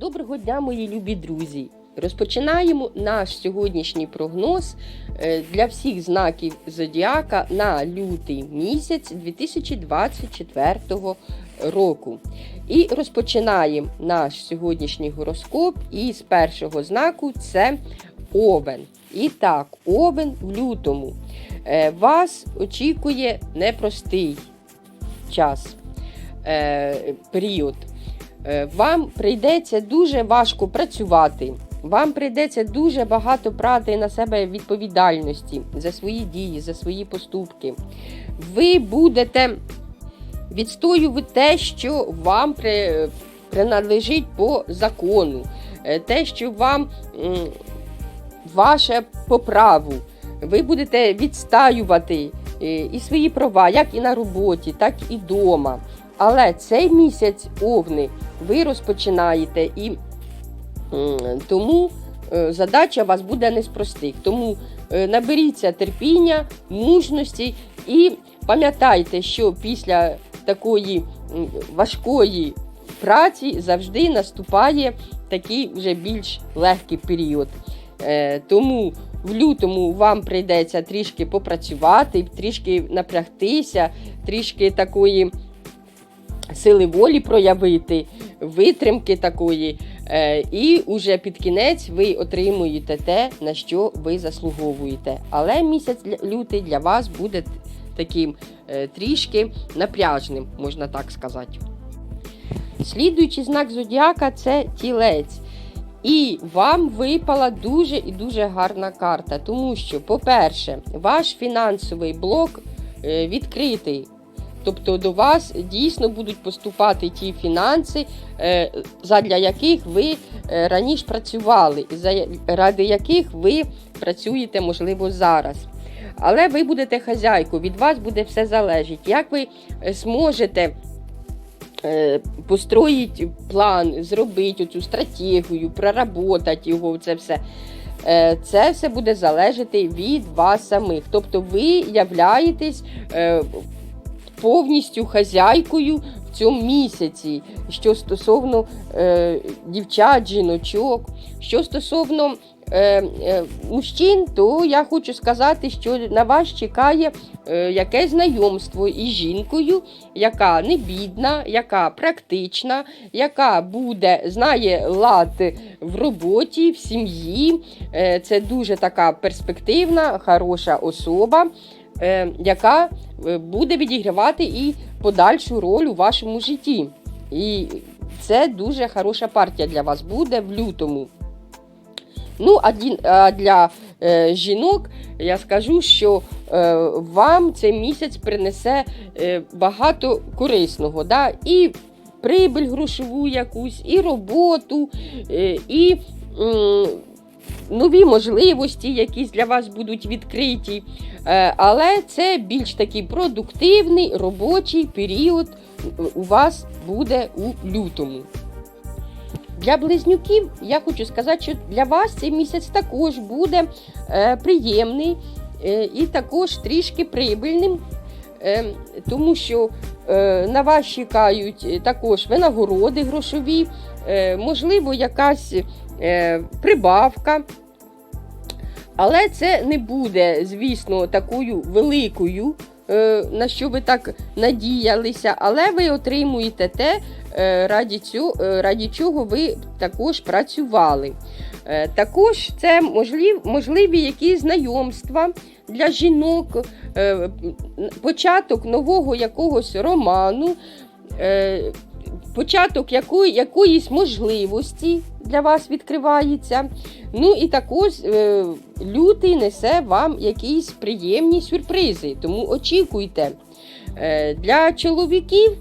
Доброго дня, мої любі друзі! Розпочинаємо наш сьогоднішній прогноз е, для всіх знаків зодіака на лютий місяць 2024 року. І розпочинаємо наш сьогоднішній гороскоп із першого знаку це Овен. І так, Овен в лютому. Е, Вас очікує непростий час, е, період. Е, Вам прийдеться дуже важко працювати. Вам прийдеться дуже багато брати на себе відповідальності за свої дії, за свої поступки. Ви будете відстоювати те, що вам при, принадлежить по закону, е, те, що вам ваше по праву. Ви будете відстаювати е, і свої права, як і на роботі, так і вдома. Але цей місяць овни ви розпочинаєте і тому е, задача у вас буде не з простих. Тому е, наберіться терпіння, мужності і пам'ятайте, що після такої важкої праці завжди наступає такий вже більш легкий період. Е, Тому в лютому вам прийдеться трішки попрацювати, трішки напрягтися, трішки такої сили волі проявити, витримки такої. Е, І уже під кінець ви отримуєте те, на що ви заслуговуєте. Але місяць лютий для вас буде таким е, трішки напряжним, можна так сказати. Слідуючий знак зодіака це тілець. І вам випала дуже і дуже гарна карта, тому що, по-перше, ваш фінансовий блок е, відкритий. Тобто до вас дійсно будуть поступати ті фінанси, е, задля яких ви е, раніше працювали, ради яких ви працюєте, можливо, зараз. Але ви будете хазяйкою, від вас буде все залежить. Як ви е, зможете построїти план, зробити цю стратегію, проработати його, це все. Це все буде залежати від вас самих. Тобто ви являєтесь повністю хазяйкою в цьому місяці, що стосовно е, дівчат, жіночок, що стосовно е, е, мужчин, то я хочу сказати, що на вас чекає е, якесь знайомство із жінкою, яка не бідна, яка практична, яка буде, знає лад в роботі, в сім'ї. Е, Це дуже така перспективна, хороша особа, яка е, буде відігравати і подальшу роль у вашому житті. І це дуже хороша партія для вас буде в лютому. Ну, а для е, жінок я скажу, що е, вам цей місяць принесе е, багато корисного. Да? І прибиль грошову якусь, і роботу, е, і нові можливості, якісь для вас будуть відкриті. Е, але це більш такий продуктивний робочий період у вас буде у лютому. Для близнюків я хочу сказати, що для вас цей місяць також буде е, приємний е, і також трішки прибильним, тому що на вас чекають також винагороди грошові, можливо, якась прибавка. Але це не буде, звісно, такою великою, е, на що ви так надіялися, але ви отримуєте те, е, раді, цю, е, раді чого ви також працювали. Е, Також це можлив, можливі якісь знайомства для жінок, е, початок нового якогось роману, е, початок якої, якоїсь можливості для вас відкривається. Ну і також е, лютий несе вам якісь приємні сюрпризи, тому очікуйте. Е, для чоловіків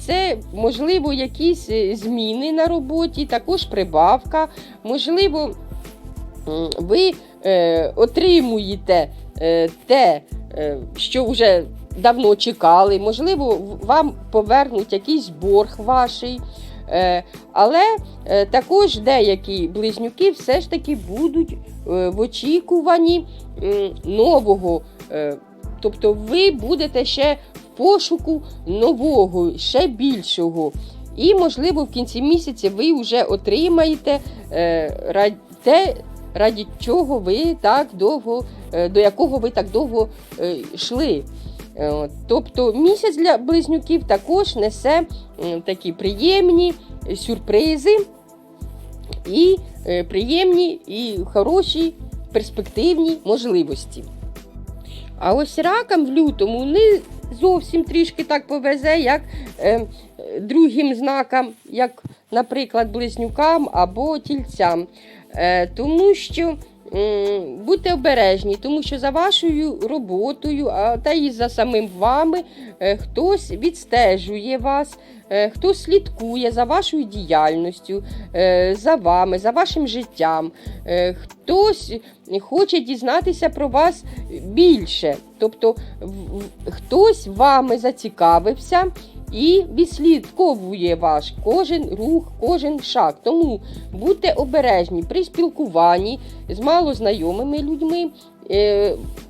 це можливо якісь е, зміни на роботі, також прибавка. Можливо, ви отримуєте те, що вже давно чекали. Можливо, вам повернуть якийсь борг ваший. Е, але е, також деякі близнюки все ж таки будуть е, в очікуванні нового. Тобто ви будете ще в пошуку нового, ще більшого. І, можливо, в кінці місяця ви вже отримаєте те, раді чого ви так довго, до якого ви так довго йшли. Тобто місяць для близнюків також несе такі приємні сюрпризи і е, приємні і хороші перспективні можливості. А ось ракам в лютому не зовсім трішки так повезе, як е, другим знакам, як, наприклад, близнюкам або тільцям. Е, тому що будьте обережні, тому що за вашою роботою, а та і за самим вами е, хтось відстежує вас, е, хтось слідкує за вашою діяльністю, е, за вами, за вашим життям. Е, Хтось хоче дізнатися про вас більше. Тобто хтось вами зацікавився і відслідковує ваш кожен рух, кожен шаг. Тому будьте обережні при спілкуванні з малознайомими людьми.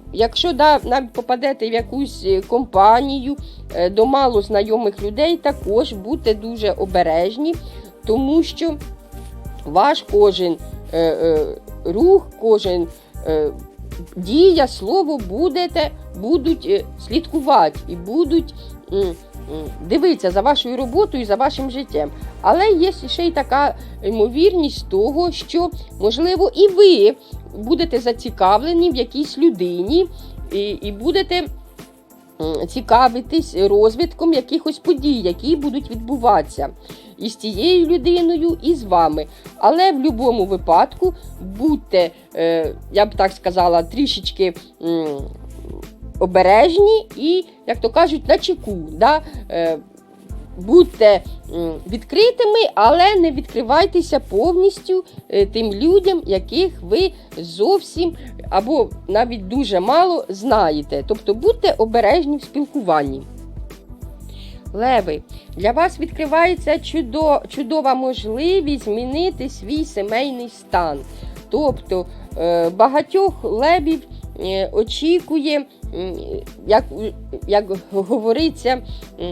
Е, Якщо да, навіть попадете в якусь е, компанію е, до малознайомих людей, також будьте дуже обережні, тому що ваш кожен е, е, рух, кожен е, дія, слово будете, будуть е, слідкувати і будуть м, м, дивитися за вашою роботою, за вашим життям. Але є ще й така ймовірність того, що, можливо, і ви будете зацікавлені в якійсь людині і, і будете цікавитись розвитком якихось подій, які будуть відбуватися і з тією людиною, і з вами. Але в будь-якому випадку будьте, е, я б так сказала, трішечки обережні і, як то кажуть, на чеку. Да? Будьте відкритими, але не відкривайтеся повністю е, тим людям, яких ви зовсім або навіть дуже мало знаєте. Тобто будьте обережні в спілкуванні. Леви, для вас відкривається чудо, чудова можливість змінити свій сімейний стан. Тобто е, багатьох левів е, очікує, як, як говориться,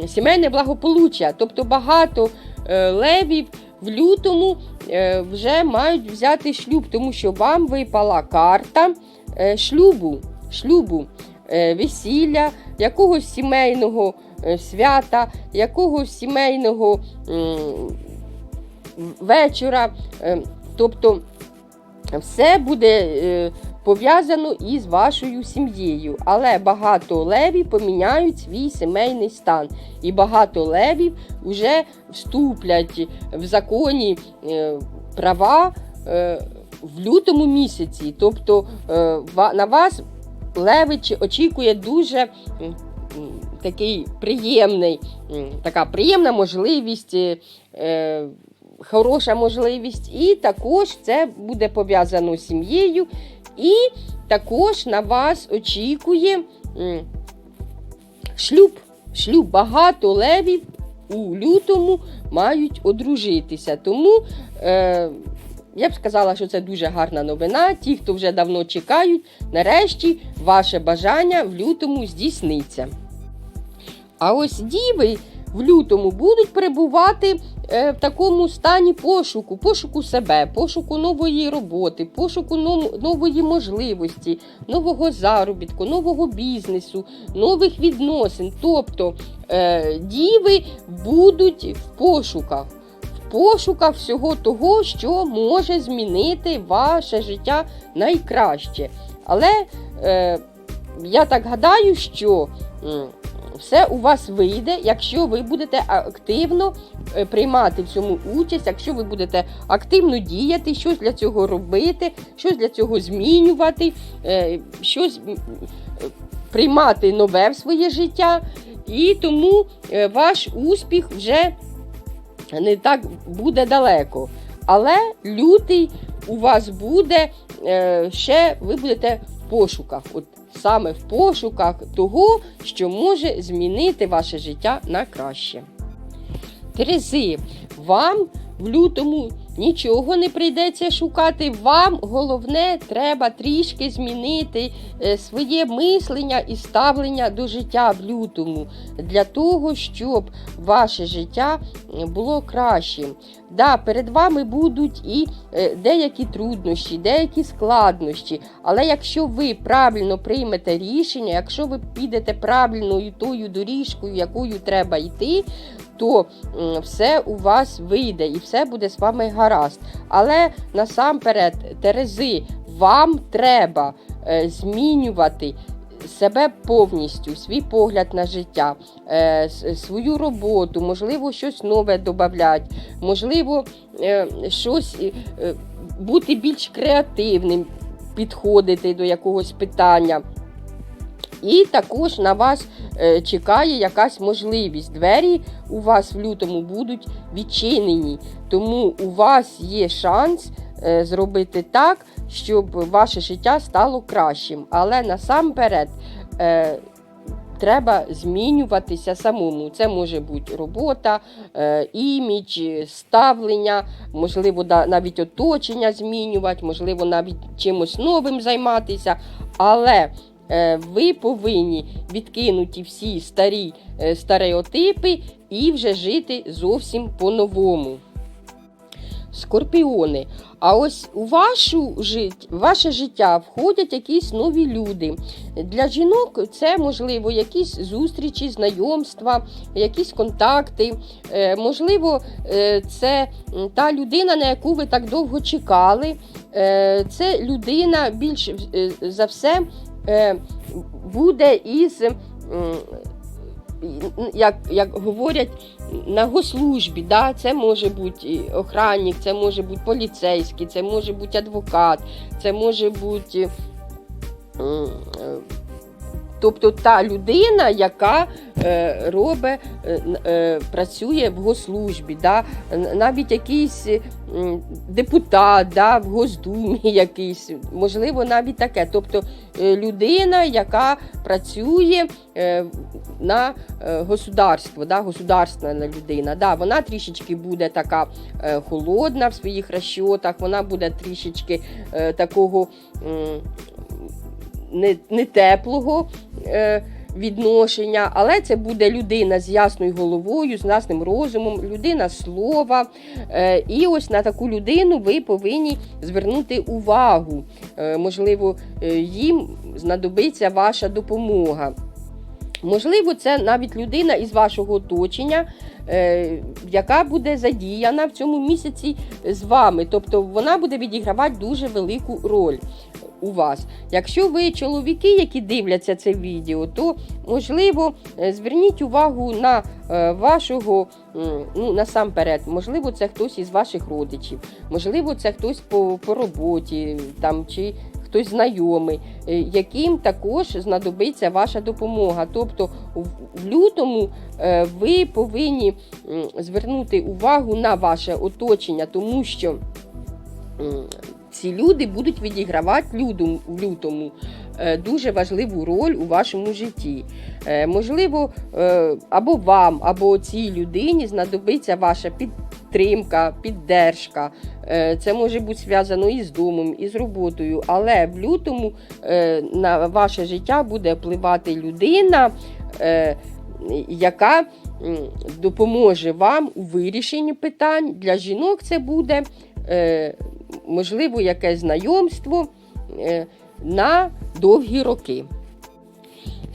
сімейне благополуччя. Тобто багато е, левів в лютому е, вже мають взяти шлюб, тому що вам випала карта е, шлюбу, шлюбу, весілля, якогось сімейного свята, якогось сімейного вечора. Е, Тобто все буде пов'язано із вашою сім'єю. Але багато левів поміняють свій сімейний стан. І багато левів вже вступлять в законі е, права е, в лютому місяці. Тобто е, на вас левич очікує дуже такий приємний, така приємна можливість. Хороша можливість, і також це буде пов'язано з сім'єю, і також на вас очікує шлюб. Шлюб багато левів у лютому мають одружитися. Тому е, я б сказала, що це дуже гарна новина. Ті, хто вже давно чекають, нарешті ваше бажання в лютому здійсниться. А ось діви в лютому будуть перебувати в такому стані пошуку, пошуку себе, пошуку нової роботи, пошуку но- нової можливості, нового заробітку, нового бізнесу, нових відносин. Тобто е, діви будуть в пошуках. Пошуках всього того, що може змінити ваше життя найкраще. Але е, я так гадаю, що все у вас вийде, якщо ви будете активно е, приймати в цьому участь, якщо ви будете активно діяти, щось для цього робити, щось для цього змінювати, е, щось е, приймати нове в своє життя. І тому ваш успіх вже не так буде далеко. Але лютий у вас буде ще ви будете в пошуках. Саме в пошуках того, що може змінити ваше життя на краще. Терези, вам в лютому нічого не прийдеться шукати. Вам головне, треба трішки змінити е, своє мислення і ставлення до життя в лютому для того, щоб ваше життя е, було кращим. Да, перед вами будуть і е, деякі труднощі, деякі складнощі. Але якщо ви правильно приймете рішення, якщо ви підете правильною тою доріжкою, якою треба йти, то все у вас вийде і все буде з вами гаразд. Але насамперед, Терези, вам треба е, змінювати. Себе повністю, свій погляд на життя, е, свою роботу, можливо, щось нове додати, можливо, е, щось бути більш креативним, підходити до якогось питання. І також на вас е, чекає якась можливість. Двері у вас в лютому будуть відчинені, тому у вас є шанс е, зробити так, щоб ваше життя стало кращим. Але насамперед е, треба змінюватися самому. Це може бути робота, імідж, ставлення, можливо, навіть оточення змінювати, можливо, навіть чимось новим займатися. Але ви повинні відкинути всі старі е, стереотипи і вже жити зовсім по-новому. Скорпіони. А ось у вашу жит... ваше життя входять якісь нові люди. Для жінок це можливо якісь зустрічі, знайомства, якісь контакти. Е, можливо, е, це та людина, на яку ви так довго чекали. Е, це людина більш е, за все е, буде із. як, як говорять, на госслужбі, да? це може бути охранник, це може бути поліцейський, це може бути адвокат, це може бути. е, Тобто та людина, яка е, робить, е, е, працює в госслужбі, да? Навіть якийсь депутат да? в Госдумі якийсь, можливо, навіть таке. Тобто е, людина, яка працює е, на е, государство, да? государственна людина. Да? Вона трішечки буде така е, холодна в своїх розчотах, вона буде трішечки е, такого. не, не теплого е, відношення, але це буде людина з ясною головою, з ясним розумом, людина слова. Е, і ось на таку людину ви повинні звернути увагу. Е, можливо, е, їм знадобиться ваша допомога. Можливо, це навіть людина із вашого оточення, е, яка буде задіяна в цьому місяці з вами. Тобто вона буде відігравати дуже велику роль у вас. Якщо ви чоловіки, які дивляться це відео, то можливо е, зверніть увагу на е, вашого, ну насамперед, можливо, це хтось із ваших родичів, можливо, це хтось по, по роботі там чи. Хтось знайомий, е, яким також знадобиться ваша допомога. Тобто в лютому е, ви повинні звернути увагу на ваше оточення, тому що ці люди будуть відігравати людом- в лютому е, дуже важливу роль у вашому житті. Можливо, або вам, або цій людині знадобиться ваша підтримка, піддержка. Е, Це може бути зв'язано і з домом, і з роботою, але в лютому е, на ваше життя буде впливати людина, е, яка допоможе вам у вирішенні питань. Для жінок це буде можливо якесь знайомство на довгі роки.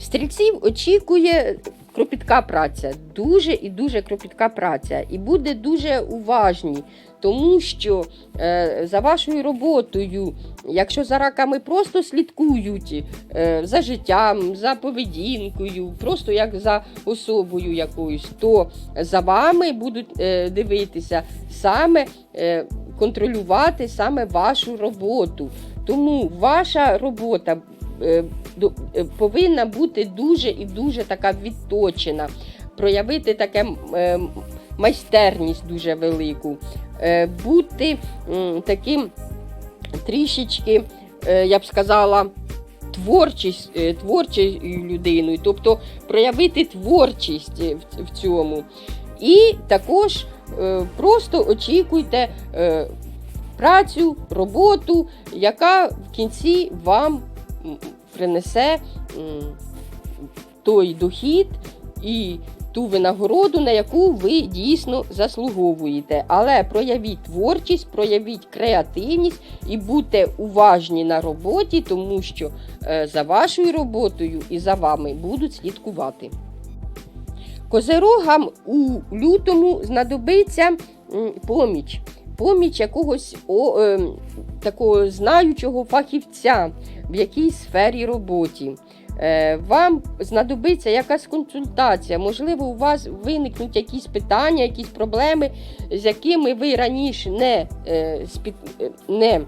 Стрільців очікує кропітка праця, дуже і дуже кропітка праця, і буде дуже уважні, тому що е, за вашою роботою, якщо за раками просто слідкують е, за життям, за поведінкою, просто як за особою якоюсь, то за вами будуть е, дивитися саме е, контролювати саме вашу роботу. Тому ваша робота повинна бути дуже і дуже така відточена, проявити таке е, майстерність дуже велику, е, бути таким трішечки, е, я б сказала, творчість, е, творчою людиною, тобто проявити творчість е, в, цьому. І також е, просто очікуйте е, працю, роботу, яка в кінці вам принесе той дохід і ту винагороду, на яку ви дійсно заслуговуєте. Але проявіть творчість, проявіть креативність і будьте уважні на роботі, тому що е, за вашою роботою і за вами будуть слідкувати. Козерогам у лютому знадобиться поміч. Поміч якогось о, е, такого знаючого фахівця в якійсь сфері роботі. Е, вам знадобиться якась консультація, можливо, у вас виникнуть якісь питання, якісь проблеми, з якими ви раніше не, е, спі- е, не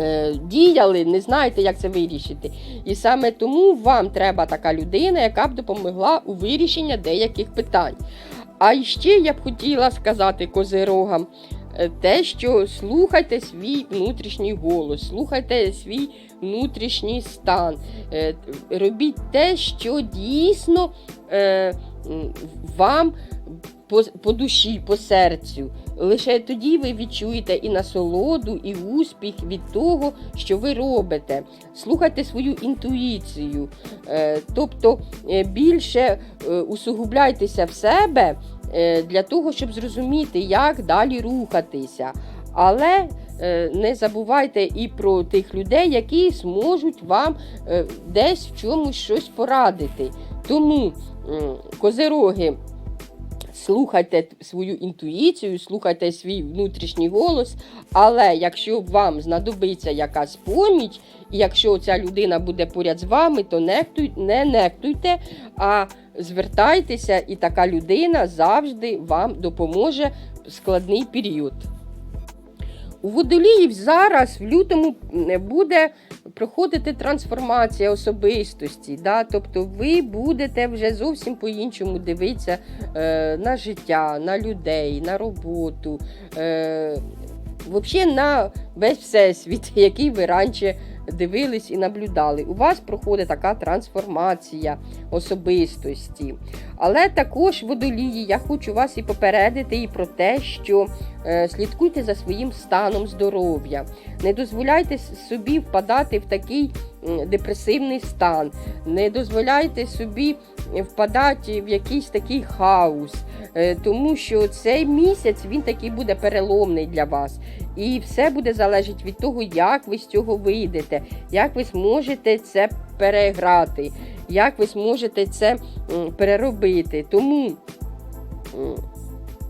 е, діяли, не знаєте, як це вирішити. І саме тому вам треба така людина, яка б допомогла у вирішенні деяких питань. А ще я б хотіла сказати козирогам те, що слухайте свій внутрішній голос, слухайте свій внутрішній стан, е, робіть те, що дійсно е, вам по, по душі, по серцю. Лише тоді ви відчуєте і насолоду, і успіх від того, що ви робите. Слухайте свою інтуїцію, Е, тобто більше усугубляйтеся в себе для того, щоб зрозуміти, як далі рухатися. Але е, не забувайте і про тих людей, які зможуть вам е, десь в чомусь щось порадити. Тому козероги. Слухайте свою інтуїцію, слухайте свій внутрішній голос. Але якщо вам знадобиться якась поміч, і якщо ця людина буде поряд з вами, то нехтуй, не нехтуйте, а звертайтеся, і така людина завжди вам допоможе в складний період. У водоліїв зараз в лютому м, буде проходити трансформація особистості. Да? Тобто ви будете вже зовсім по-іншому дивитися е, на життя, на людей, на роботу, е, взагалі на весь всесвіт, який ви раніше дивились і наблюдали. У вас проходить така трансформація особистості. Але також водолії, я хочу вас і попередити і про те, що е, слідкуйте за своїм станом здоров'я. Не дозволяйте собі впадати в такий депресивний стан, не дозволяйте собі впадати в якийсь такий хаос, е, тому що цей місяць він такий буде переломний для вас. І все буде залежати від того, як ви з цього вийдете, як ви зможете це переграти, як ви зможете це переробити. Тому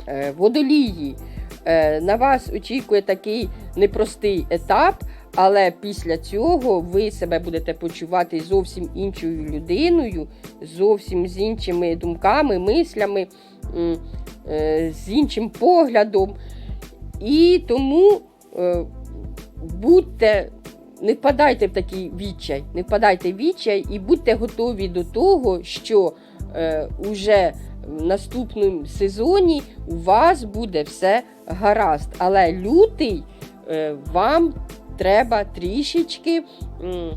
е, водолії. Е, На вас очікує такий непростий етап, але після цього ви себе будете почувати зовсім іншою людиною, зовсім з іншими думками, мислями, е, з іншим поглядом. І тому будьте, не впадайте в такий відчай, не впадайте в відчай і будьте готові до того, що е, уже в наступному сезоні у вас буде все гаразд. Але лютий е, вам треба трішечки м,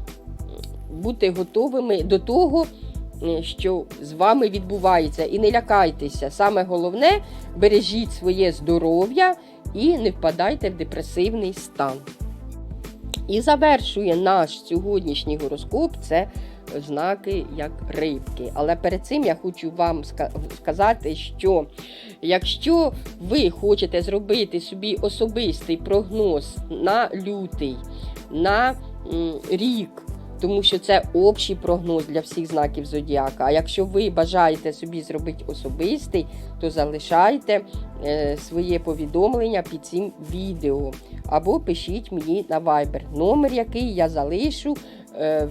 бути готовими до того, е, що з вами відбувається. І не лякайтеся. Саме головне, бережіть своє здоров'я і не впадайте в депресивний стан. І завершує наш сьогоднішній гороскоп це знаки як рибки. Але перед цим я хочу вам сказати, що якщо ви хочете зробити собі особистий прогноз на лютий, на рік, тому що це общий прогноз для всіх знаків зодіака. А якщо ви бажаєте собі зробити особистий, то залишайте е, своє повідомлення під цим відео. Або пишіть мені на Viber, номер який я залишу е,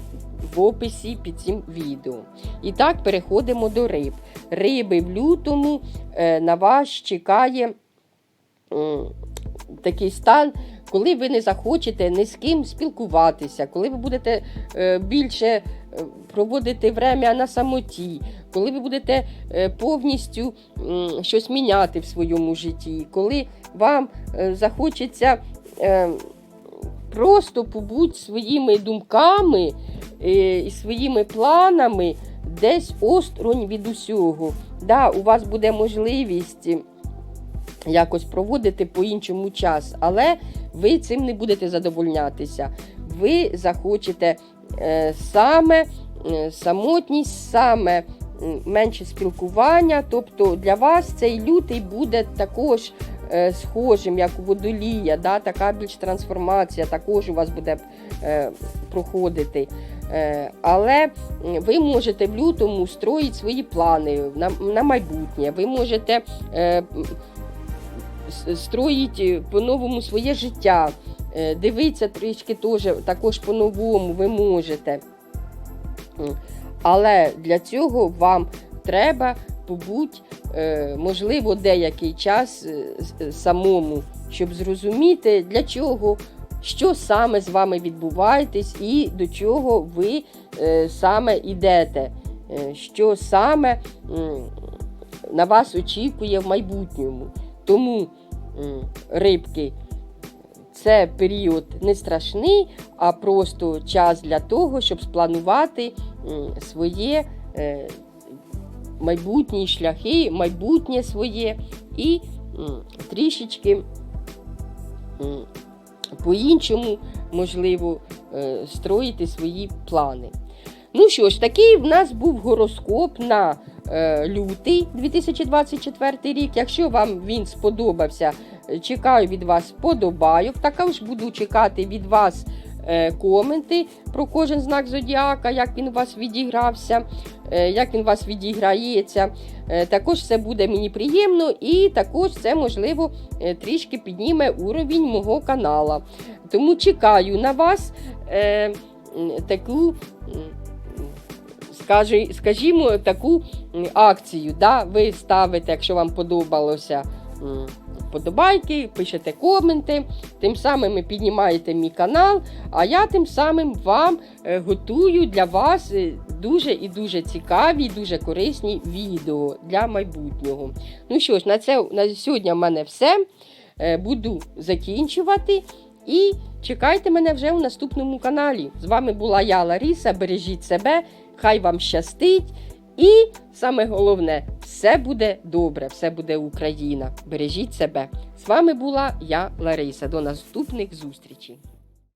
в описі під цим відео. І так, переходимо до риб. Риби в лютому е, на вас чекає такий стан, коли ви не захочете ні з ким спілкуватися, коли ви будете е, більше е, проводити время на самоті, коли ви будете е, повністю щось міняти в своєму житті, коли вам захочеться просто побути своїми думками і своїми планами десь осторонь від усього. Да, у вас буде можливість якось проводити по-іншому час, але ви цим не будете задовольнятися. Ви захочете е, саме е, самотність, саме менше спілкування. Тобто для вас цей лютий буде також е, схожим, як у водолія, да? така більш трансформація також у вас буде проходити. Але ви можете в лютому строїти свої плани на, майбутнє. Ви можете строїть по-новому своє життя. Е, Дивитися трішки теж, також по-новому ви можете. Але для цього вам треба побути, е, можливо, деякий час е, самому, щоб зрозуміти, для чого, що саме з вами відбуваєтесь і до чого ви е, саме йдете, е, що саме на вас очікує в майбутньому. Тому рибки. Це період не страшний, а просто час для того, щоб спланувати своє е, майбутні шляхи, майбутнє своє і трішечки по-іншому, можливо, е, строїти свої плани. Ну що ж, такий в нас був гороскоп на лютий 2024 рік. Якщо вам він сподобався, е, чекаю від вас подобайок. Також буду чекати від вас е, коменти про кожен знак зодіака, як він у вас відігрався, е, як він у вас відіграється. Е, також це буде мені приємно, і також це можливо е, трішки підніме уровень мого канала. Тому чекаю на вас е, таку. Скажімо, таку акцію. Да? Ви ставите, якщо вам подобалося м, подобайки, пишете коменти, тим самим ви піднімаєте мій канал, а я тим самим вам е, готую для вас е, дуже і дуже цікаві, дуже корисні відео для майбутнього. Ну що ж, на, це, на сьогодні в мене все. Е, Буду закінчувати. І чекайте мене вже у наступному каналі. З вами була я, Лариса. Бережіть себе, хай вам щастить. І саме головне, все буде добре, все буде Україна. Бережіть себе. З вами була я, Лариса. До наступних зустрічей.